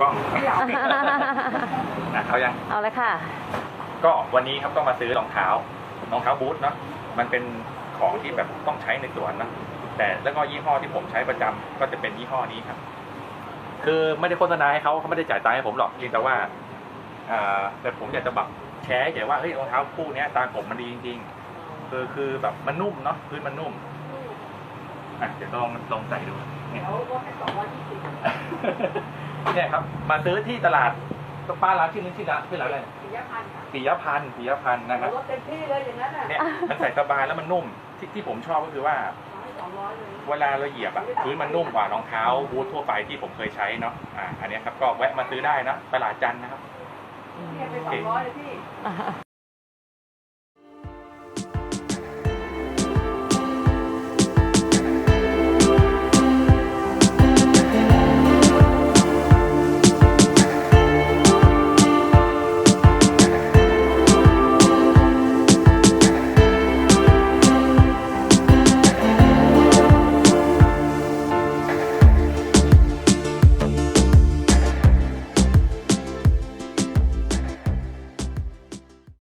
กล้องนะเขายังเอาเลยค่ะ ก็วันนี้ครับต้องมาซื้อรองเท้ารองเท้าบูทเนาะมันเป็นของที่แบบต้องใช้ในสวนนะแต่แล้วก็ยี่ห้อที่ผมใช้ประจำก็จะเป็นยี่ห้อนี้ครับ คือไม่ได้โฆษณาให้เขาเขาไม่ได้จ่ายตังค์ให้ผมหรอกเพียงแต่ว่าอ่าแต่ผมอยากจะแบบแชร์เฉยว่าเฮ้ยรองเท้าคู่เนี้ยตามผมมันดีจริงๆคือคือแบบมันนุ่มเนาะพื้นมันนุ่มอะเดี๋ยวลองลองใส่ดูเนี่ย เนี่ยครับมาซื้อที่ตลาดป้าร้านชื่อนี้ชื่อร้านชื่อร้านอะไรปิยพันธ์ปิยพันธ์นะครับเต็มที่เลยอย่างนั้นอะเนี่ยมันใส่สบายแล้วมันนุ่มที่ที่ผมชอบก็คือว่าสองร้อยเลยเวลาเราเหยียบอะพื้นมันนุ่มกว่ารองเท้าบูททั่วไปที่ผมเคยใช้เนาะอ่าอันเนี้ยครับก็แวะมาซื้อได้นะตลาดจันทร์นะครับเนี่ยเป็นสองร้อยเลยพี่